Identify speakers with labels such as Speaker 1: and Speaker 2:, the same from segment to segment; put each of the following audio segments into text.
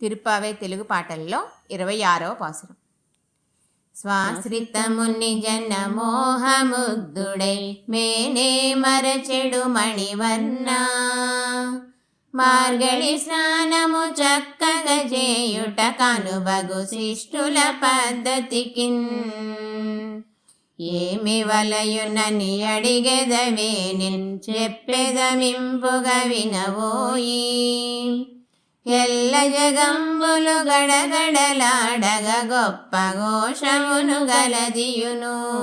Speaker 1: తిరుపావే తెలుగు పాటల్లో ఇరవై ఆరవ పాసురం. స్వాశ్రితముని జన మోహముగ్ధుడై మేనే మరచెడు మణివర్ణ. మార్గళి స్నానము చక్కగా చేయుట కనుబగు శిష్టుల పద్ధతికి ఏమి వలయునని అడిగెదవే నిన్ చెప్పెదమింపుగా వినవోయి. ఎల్ల జగంబులు గడగడలాడగ గొప్ప ఘోషమును గలదియును.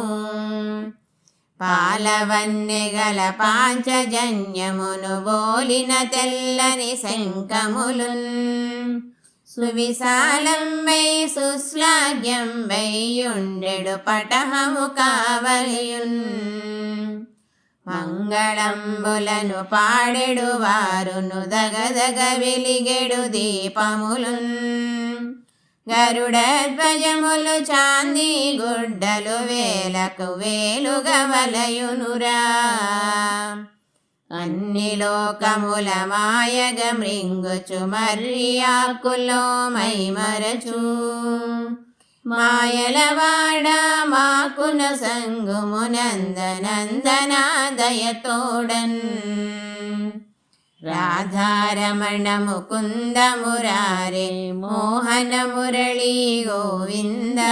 Speaker 1: పాలవన్నె గల పాంచజన్యమును బోలిన తెల్లని శంఖములున్. సువిశాలం వై సుశ్లాఘ్యం వైయుండెడు పటహము కావలియున్. మంగళంబులను పాడెడు వారును దగదగ వెలిగెడు దీపములున్. గరుడధ్వజములు చాంది గుడ్డలు వేలకు వేలుగా వలయునురా. అన్ని లోకముల మాయగ మృంగుచు మర్యాకులో మైమరచు. మాయలవాడ మాకున సంగుమునందనందనాదయతోడన్ రాధారమణ ముకుంద మురారే మోహన మురళీ గోవిందా.